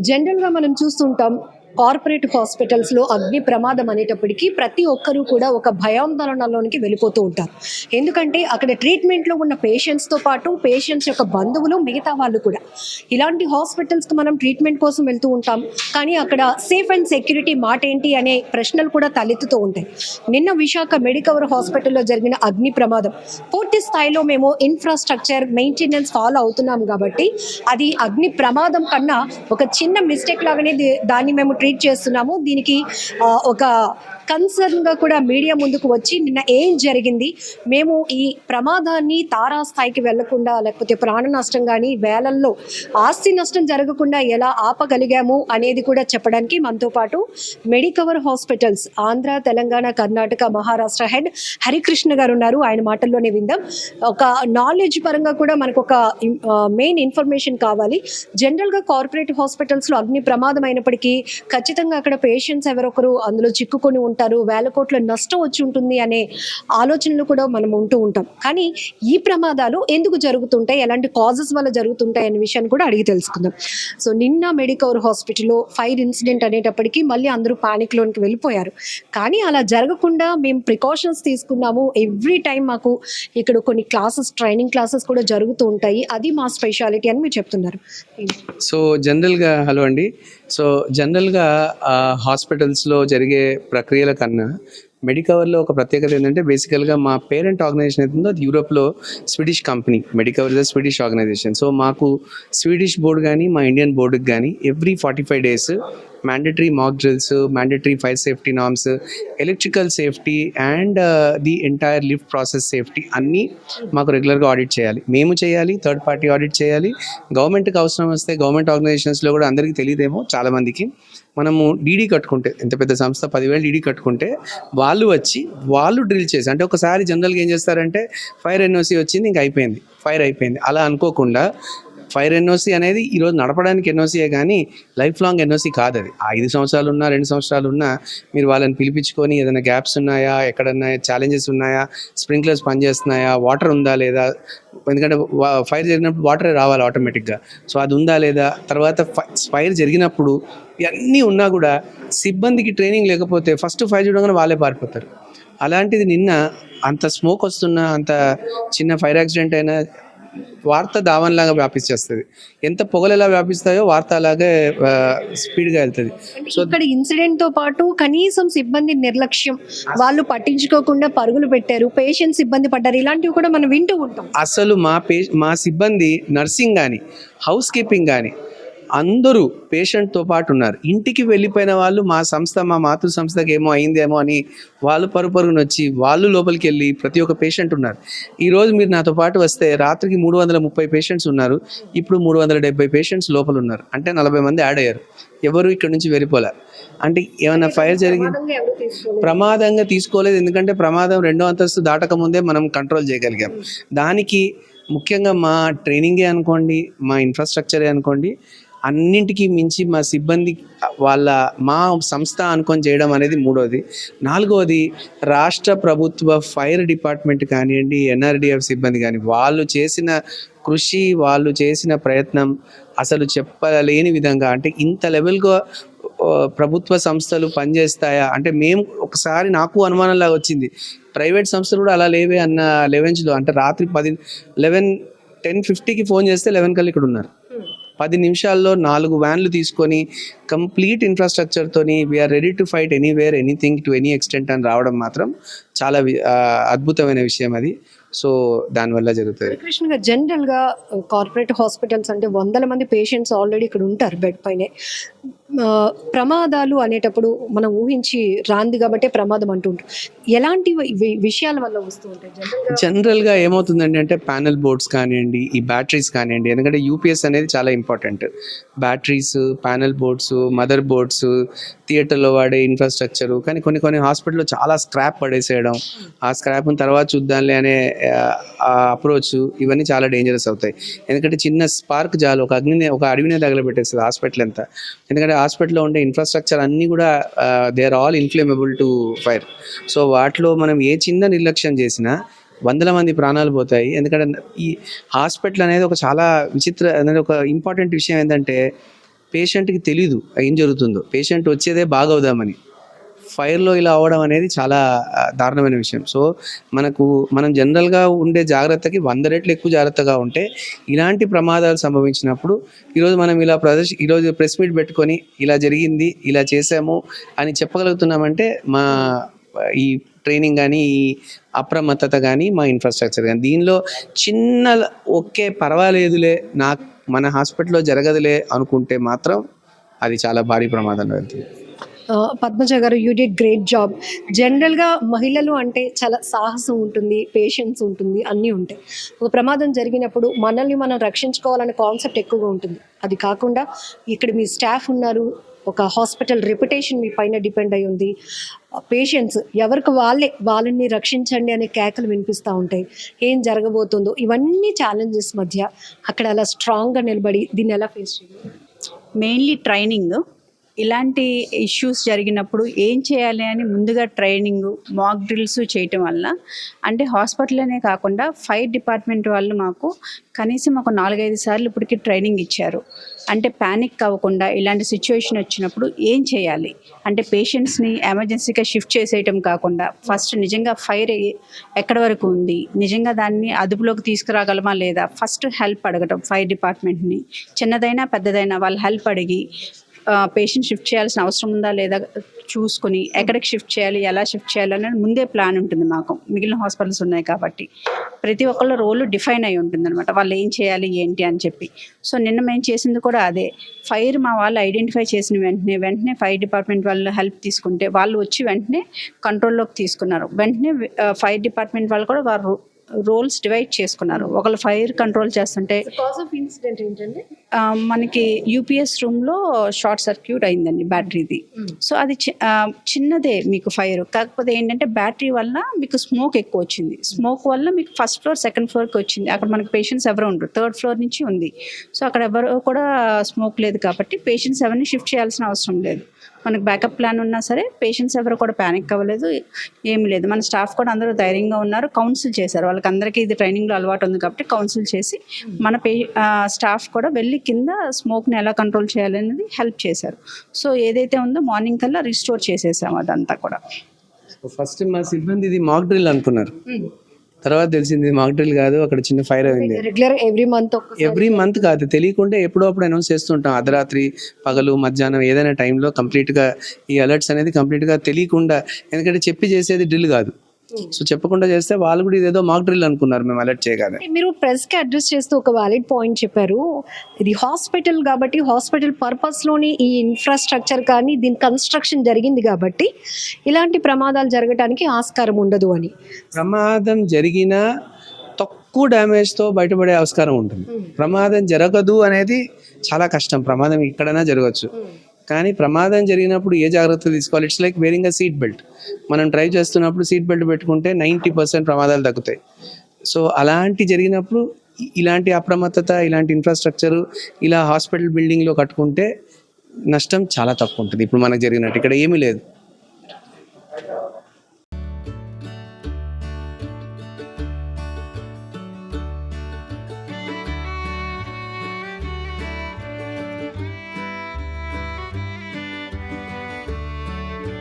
జనరల్గా మనం చూస్తుంటాం కార్పొరేట్ హాస్పిటల్స్లో అగ్ని ప్రమాదం అనేటప్పటికీ ప్రతి ఒక్కరూ కూడా ఒక భయాందోళనలోనికి వెళ్ళిపోతూ ఉంటారు. ఎందుకంటే అక్కడ ట్రీట్మెంట్లో ఉన్న పేషెంట్స్తో పాటు పేషెంట్స్ యొక్క బంధువులు మిగతా వాళ్ళు కూడా. ఇలాంటి హాస్పిటల్స్కి మనం ట్రీట్మెంట్ కోసం వెళ్తూ ఉంటాం. కానీ అక్కడ సేఫ్ అండ్ సెక్యూరిటీ మాట ఏంటి అనే ప్రశ్నలు కూడా తలెత్తుతూ ఉంటాయి. నిన్న విశాఖ మెడికవర్ హాస్పిటల్లో జరిగిన అగ్ని ప్రమాదం. పూర్తి స్థాయిలో మేము ఇన్ఫ్రాస్ట్రక్చర్ మెయింటెనెన్స్ ఫాలో అవుతున్నాం కాబట్టి అది అగ్ని ప్రమాదం కన్నా ఒక చిన్న మిస్టేక్ లాగానే దాన్ని మేము ట్రీట్ చేస్తున్నాము. దీనికి ఒక కన్సర్న్గా కూడా మీడియా ముందుకు వచ్చి నిన్న ఏం జరిగింది? మేము ఈ ప్రమాదాన్ని తారాస్థాయికి వెళ్ళకుండా లేకపోతే ప్రాణ నష్టం కానీ వేలల్లో ఆస్తి నష్టం జరగకుండా ఎలా ఆపగలిగాము అనేది కూడా చెప్పడానికి మనతో పాటు Medicover hospitals Andhra Telangana Karnataka Maharashtra head Harikrishna garu ఉన్నారు. ఆయన మాటల్లోనే విందాం. ఒక నాలెడ్జ్ పరంగా కూడా మనకు ఒక మెయిన్ ఇన్ఫర్మేషన్ కావాలి. జనరల్గా కార్పొరేట్ హాస్పిటల్స్లో అగ్ని ప్రమాదం అయినప్పటికీ ఖచ్చితంగా అక్కడ పేషెంట్స్ ఎవరొకరు అందులో చిక్కుకొని ఉంటారు వేల కోట్ల నష్టం వచ్చి ఉంటుంది అనే ఆలోచనలు కూడా మనం ఉంటూ ఉంటాం. కానీ ఈ ప్రమాదాలు ఎందుకు జరుగుతుంటాయి? ఎలాంటి కాజెస్ వల్ల జరుగుతుంటాయి అనే విషయాన్ని కూడా అడిగి తెలుసుకుందాం. సో నిన్న మెడికవర్ హాస్పిటల్లో ఫైర్ ఇన్సిడెంట్ అనేటప్పటికీ మళ్ళీ అందరూ పానిక్లోనికి వెళ్ళిపోయారు. కానీ అలా జరగకుండా మేము ప్రికాషన్స్ తీసుకున్నాము. ఎవ్రీ టైం మాకు ఇక్కడ కొన్ని క్లాసెస్ ట్రైనింగ్ క్లాసెస్ కూడా జరుగుతూ ఉంటాయి. అది మా స్పెషాలిటీ అని మీరు చెప్తున్నారు. సో జనరల్గా హలో అండి. సో జనరల్గా హాస్పిటల్స్లో జరిగే ప్రక్రియల కన్నా మెడికవర్లో ఒక ప్రత్యేకత ఏంటంటే బేసికల్గా మా పేరెంట్ ఆర్గనైజేషన్ ఏదో అది యూరోప్లో Swedish company Medicover is Swedish organization. So మాకు స్వీడిష్ బోర్డు కానీ మా ఇండియన్ బోర్డుకి కానీ every forty five days mandatory mock drills mandatory fire safety norms electrical safety and the entire lift process safety అన్నీ మాకు రెగ్యులర్గా ఆడిట్ చేయాలి. మేము చేయాలి థర్డ్ పార్టీ ఆడిట్ చేయాలి. గవర్నమెంట్కి అవసరం వస్తే గవర్నమెంట్ ఆర్గనైజేషన్స్లో కూడా అందరికీ తెలియదేమో చాలామందికి. మనము డీడీ కట్టుకుంటే ఎంత పెద్ద సంస్థ పదివేలు డీడీ కట్టుకుంటే వాళ్ళు వచ్చి వాళ్ళు డ్రిల్ చేసి అంటే ఒకసారి జనరల్గా ఏం చేస్తారంటే ఫైర్ ఎన్ఓసి వచ్చింది ఇంక అయిపోయింది. ఫైర్ అయిపోయింది. అలా అనుకోకుండా ఫైర్ ఎన్ఓసి అనేది ఈరోజు నడపడానికి ఎన్ఓసీయే కానీ లైఫ్ లాంగ్ ఎన్ఓసి కాదు అది. ఆ ఐదు సంవత్సరాలు ఉన్నా రెండు సంవత్సరాలు ఉన్నా మీరు వాళ్ళని పిలిపించుకొని ఏదైనా గ్యాప్స్ ఉన్నాయా ఎక్కడన్నా ఛాలెంజెస్ ఉన్నాయా స్ప్రింక్లర్స్ పనిచేస్తున్నాయా వాటర్ ఉందా లేదా? ఎందుకంటే ఫైర్ జరిగినప్పుడు వాటర్ రావాలి ఆటోమేటిక్గా. సో అది ఉందా లేదా? తర్వాత ఫైర్ జరిగినప్పుడు ఇవన్నీ ఉన్నా కూడా సిబ్బందికి ట్రైనింగ్ లేకపోతే ఫస్ట్ ఫైర్ చూడగానే వాళ్ళే పారిపోతారు. అలాంటిది నిన్న అంత స్మోక్ వస్తున్నా అంత చిన్న ఫైర్ యాక్సిడెంట్ అయినా వార్త దావన్లాగా వ్యాపించేస్తుంది ఎంత పొగలు ఎలా వ్యాపిస్తాయో వార్త అలాగే స్పీడ్గా వెళ్తుంది. సో ఇక్కడ ఇన్సిడెంట్తో పాటు కనీసం సిబ్బంది నిర్లక్ష్యం. వాళ్ళు పట్టించుకోకుండా పరుగులు పెట్టారు పేషెంట్స్ ఇబ్బంది పడ్డారు ఇలాంటివి కూడా మనం వింటూ ఉంటాం. అసలు మా పే మా సిబ్బంది నర్సింగ్ కానీ హౌస్ కీపింగ్ కానీ అందరూ పేషెంట్తో పాటు ఉన్నారు. ఇంటికి వెళ్ళిపోయిన వాళ్ళు మా సంస్థ మా మాతృ సంస్థకి ఏమో అయిందేమో అని వాళ్ళు పరుగు పరుగున వచ్చి వాళ్ళు లోపలికి వెళ్ళి ప్రతి ఒక్క పేషెంట్ ఉన్నారు. ఈరోజు మీరు నాతో పాటు వస్తే రాత్రికి మూడు వందల ముప్పై పేషెంట్స్ ఉన్నారు. ఇప్పుడు మూడు వందల డెబ్బై పేషెంట్స్ లోపల ఉన్నారు. అంటే నలభై మంది యాడ్ అయ్యారు. ఎవరు ఇక్కడ నుంచి వెళ్ళిపోలే. అంటే ఏమైనా ఫైర్ జరిగి ప్రమాదంగా ఎవరు తీసుకోలేదు. ప్రమాదంగా తీసుకోలేదు. ఎందుకంటే ప్రమాదం రెండో అంతస్తు దాటక ముందే మనం కంట్రోల్ చేయగలిగాం. దానికి ముఖ్యంగా మా ట్రైనింగే అనుకోండి మా ఇన్ఫ్రాస్ట్రక్చరే అనుకోండి అన్నింటికీ మించి మా సిబ్బంది వాళ్ళ మా సంస్థ అనుకొని చేయడం అనేది మూడోది. నాలుగోది రాష్ట్ర ప్రభుత్వ ఫైర్ డిపార్ట్మెంట్ కానివ్వండి ఎన్ఆర్డిఎఫ్ సిబ్బంది కానీ వాళ్ళు చేసిన కృషి వాళ్ళు చేసిన ప్రయత్నం అసలు చెప్పలేని విధంగా అంటే ఇంత లెవెల్గా ప్రభుత్వ సంస్థలు పనిచేస్తాయా? అంటే మేము ఒకసారి నాకు అనుమానంలాగా వచ్చింది. ప్రైవేట్ సంస్థలు కూడా అలా లేవే అన్న లెవెన్స్లో అంటే రాత్రి పది లెవెన్ టెన్ ఫిఫ్టీకి ఫోన్ చేస్తే లెవెన్ కల్లా ఇక్కడ ఉన్నారు. పది నిమిషాల్లో నాలుగు వ్యాన్లు తీసుకొని complete ఇన్ఫ్రాస్ట్రక్చర్తోని we're ready to fight anywhere anything to any extent అని రావడం మాత్రం చాలా అద్భుతమైన విషయం అది. సో దానివల్ల జరుగుతుంది. కృష్ణ గారు జనరల్గా కార్పొరేట్ హాస్పిటల్స్ అంటే వందల మంది పేషెంట్స్ ఆల్రెడీ ఇక్కడ ఉంటారు బెడ్ పైనే. ప్రమాదాలు అనేటప్పుడు మనం ఊహించి రాంది కాబట్టే ప్రమాదం అంటుంటాం ఎలాంటి విషయాల వల్ల వస్తూ ఉంటాయి? జనరల్గా జనరల్గా ఏమవుతుందండి అంటే ప్యానల్ బోర్డ్స్ కానివ్వండి ఈ బ్యాటరీస్ కానివ్వండి ఎందుకంటే యూపీఎస్ అనేది చాలా important batteries panel boards mother boards థియేటర్లో వాడే ఇన్ఫ్రాస్ట్రక్చరు కానీ కొన్ని కొన్ని హాస్పిటల్లో చాలా స్క్రాప్ పడేసేయడం ఆ స్క్రాప్ని తర్వాత చూద్దాంలే అనే అప్రోచ్ ఇవన్నీ చాలా డేంజరస్ అవుతాయి. ఎందుకంటే చిన్న స్పార్క్ జాలు ఒక అగ్నిని ఒక అడవినే తగలబెట్టేస్తుంది హాస్పిటల్ అంతా. ఎందుకంటే హాస్పిటల్లో ఉండే ఇన్ఫ్రాస్ట్రక్చర్ అన్నీ కూడా they are all inflammable to fire so వాటిలో మనం ఏ చిన్న నిర్లక్ష్యం చేసినా వందల మంది ప్రాణాలు పోతాయి. ఎందుకంటే ఈ హాస్పిటల్ అనేది ఒక చాలా విచిత్ర అనేది ఒక ఇంపార్టెంట్ విషయం ఏంటంటే పేషెంట్కి తెలీదు ఏం జరుగుతుందో. పేషెంట్ వచ్చేదే బాగవుదామని. ఫైర్లో ఇలా అవ్వడం అనేది చాలా దారుణమైన విషయం. సో మనకు మనం జనరల్గా ఉండే జాగ్రత్తకి వంద రెట్లు ఎక్కువ జాగ్రత్తగా ఉంటే ఇలాంటి ప్రమాదాలు సంభవించినప్పుడు ఈరోజు మనం ఇలా ప్రదర్శ ఈరోజు ప్రెస్ మీట్ పెట్టుకొని ఇలా జరిగింది ఇలా చేసాము అని చెప్పగలుగుతున్నామంటే మా ఈ ట్రైనింగ్ కానీ ఈ అప్రమత్తత కానీ మా ఇన్ఫ్రాస్ట్రక్చర్ కానీ దీనిలో చిన్న ఒకే పర్వాలేదులే నాకు మన హాస్పిటల్లో జరగదులే అనుకుంటే మాత్రం అది చాలా భారీ ప్రమాదంలో వెళ్తుంది. పద్మజ గారు యూ డిడ్ గ్రేట్ జాబ్ జనరల్గా మహిళలు అంటే చాలా సాహసం ఉంటుంది పేషెన్స్ ఉంటుంది అన్నీ ఉంటాయి. ఒక ప్రమాదం జరిగినప్పుడు మనల్ని మనం రక్షించుకోవాలనే కాన్సెప్ట్ ఎక్కువగా ఉంటుంది. అది కాకుండా ఇక్కడ మీ స్టాఫ్ ఉన్నారు ఒక హాస్పిటల్ రెప్యుటేషన్ మీ పైన డిపెండ్ అయి ఉంది. పేషెంట్స్ ఎవరికి వాళ్ళే వాళ్ళని రక్షించండి అనే కేకలు వినిపిస్తూ ఉంటాయి. ఏం జరగబోతుందో ఇవన్నీ ఛాలెంజెస్ మధ్య అక్కడ అలా స్ట్రాంగ్గా నిలబడి దీన్ని ఎలా ఫేస్ చేయాలి? మెయిన్లీ ట్రైనింగ్ ఇలాంటి ఇష్యూస్ జరిగినప్పుడు ఏం చేయాలి అని ముందుగా ట్రైనింగ్ మాక్ డ్రిల్స్ చేయటం వల్ల అంటే హాస్పిటల్లోనే కాకుండా ఫైర్ డిపార్ట్మెంట్ వాళ్ళు మాకు కనీసం ఒక నాలుగైదు సార్లు ఇప్పటికి ట్రైనింగ్ ఇచ్చారు. అంటే ప్యానిక్ అవ్వకుండా ఇలాంటి సిచ్యువేషన్ వచ్చినప్పుడు ఏం చేయాలి? అంటే పేషెంట్స్ని ఎమర్జెన్సీగా షిఫ్ట్ చేసేయటం కాకుండా ఫస్ట్ నిజంగా ఫైర్ ఎక్కడ వరకు ఉంది? నిజంగా దాన్ని అదుపులోకి తీసుకురాగలమా లేదా? ఫస్ట్ హెల్ప్ అడగటం ఫైర్ డిపార్ట్మెంట్ని చిన్నదైనా పెద్దదైనా వాళ్ళు హెల్ప్ అడిగి పేషెంట్ షిఫ్ట్ చేయాల్సిన అవసరం ఉందా లేదా చూసుకొని ఎక్కడికి షిఫ్ట్ చేయాలి ఎలా షిఫ్ట్ చేయాలి అనేది ముందే ప్లాన్ ఉంటుంది మాకు. మిగిలిన హాస్పిటల్స్ ఉన్నాయి కాబట్టి. ప్రతి ఒక్కళ్ళ రోల్ డిఫైన్ అయి ఉంటుంది అనమాట వాళ్ళు ఏం చేయాలి ఏంటి అని చెప్పి. సో నిన్న మేము చేసింది కూడా అదే. ఫైర్ మా వాళ్ళు ఐడెంటిఫై చేసిన వెంటనే వెంటనే ఫైర్ డిపార్ట్మెంట్ వాళ్ళు హెల్ప్ తీసుకుంటే వాళ్ళు వచ్చి వెంటనే కంట్రోల్లోకి తీసుకున్నారు. వెంటనే ఫైర్ డిపార్ట్మెంట్ వాళ్ళు కూడా వారు రోల్స్ డివైడ్ చేసుకున్నారు. ఒకళ్ళు ఫైర్ కంట్రోల్ చేస్తుంటే కాజ్ ఆఫ్ ఇన్సిడెంట్ ఏంటంటే మనకి యూపీఎస్ రూమ్లో షార్ట్ సర్క్యూట్ అయిందండి బ్యాటరీది సో అది చి- ఆ, చిన్నదే మీకు ఫైర్ కాకపోతే ఏంటంటే బ్యాటరీ వల్ల మీకు స్మోక్ ఎక్కువ వచ్చింది. స్మోక్ వల్ల మీకు ఫస్ట్ ఫ్లోర్ సెకండ్ ఫ్లోర్కి వచ్చింది. అక్కడ మనకి పేషెంట్స్ ఎవరు ఉండరు. థర్డ్ ఫ్లోర్ నుంచి ఉంది. సో అక్కడ ఎవరు కూడా స్మోక్ లేదు కాబట్టి పేషెంట్స్ ఎవరిని షిఫ్ట్ చేయాల్సిన అవసరం లేదు. మనకు బ్యాకప్ ప్లాన్ ఉన్నా సరే పేషెంట్స్ ఎవరు కూడా ప్యానిక్ అవ్వలేదు. ఏమి లేదు. మన స్టాఫ్ కూడా అందరూ ధైర్యంగా ఉన్నారు. కౌన్సిల్ చేశారు. వాళ్ళకి అందరికీ ఇది ట్రైనింగ్లో అలవాటు ఉంది కాబట్టి కౌన్సిల్ చేసి మన పే స్టాఫ్ కూడా వెళ్ళి కింద స్మోక్ని ఎలా కంట్రోల్ చేయాలనేది హెల్ప్ చేశారు. సో ఏదైతే ఉందో మార్నింగ్ కల్లా రిస్టోర్ చేసేసాం అదంతా కూడా. ఫస్ట్ మా సిబ్బంది ఇది మాక్ డ్రిల్ అనుకున్నారు. తర్వాత తెలిసింది మాక్ డ్రిల్ కాదు అక్కడ చిన్న ఫైర్ అయింది. Regular every month every month కాదు తెలియకుండా ఎప్పుడో అప్పుడు అనౌన్స్ చేస్తుంటాం. అర్ధరాత్రి పగలు మధ్యాహ్నం ఏదైనా టైంలో కంప్లీట్గా ఈ అలర్ట్స్ అనేది కంప్లీట్గా తెలియకుండా ఎందుకంటే చెప్పి చేసేది డ్రిల్ కాదు. సో చెప్పకుండా చేస్తే వాళ్ళు కూడా ఇదేదో మాక్ డ్రిల్ అనుకున్నారు మేము అలర్ట్ చేయగానే. మీరు ప్రెస్కి అడ్రస్ చేస్తూ ఒక వ్యాలిడ్ పాయింట్ చెప్పారు. ఇది హాస్పిటల్ కాబట్టి హాస్పిటల్ పర్పస్లోని ఈ ఇన్ఫ్రాస్ట్రక్చర్ కానీ దీని కన్స్ట్రక్షన్ జరిగింది కాబట్టి ఇలాంటి ప్రమాదాలు జరగడానికి ఆస్కారం ఉండదు అని. ప్రమాదం జరిగినా తక్కువ డ్యామేజ్తో బయటపడే ఆస్కారం ఉంటుంది. ప్రమాదం జరగదు అనేది చాలా కష్టం. ప్రమాదం ఎక్కడైనా జరగచ్చు కానీ ప్రమాదం జరిగినప్పుడు ఏ జాగ్రత్తలు తీసుకోవాలి? It's like wearing a seat belt మనం డ్రైవ్ చేస్తున్నప్పుడు సీట్ బెల్ట్ పెట్టుకుంటే నైంటీ పర్సెంట్ ప్రమాదాలు తగ్గుతాయి. సో అలాంటి జరిగినప్పుడు ఇలాంటి అప్రమత్తత ఇలాంటి ఇన్ఫ్రాస్ట్రక్చర్ ఇలా హాస్పిటల్ బిల్డింగ్లో కట్టుకుంటే నష్టం చాలా తక్కువ ఉంటుంది. ఇప్పుడు మనకు జరిగినట్టు. ఇక్కడ ఏమీ లేదు.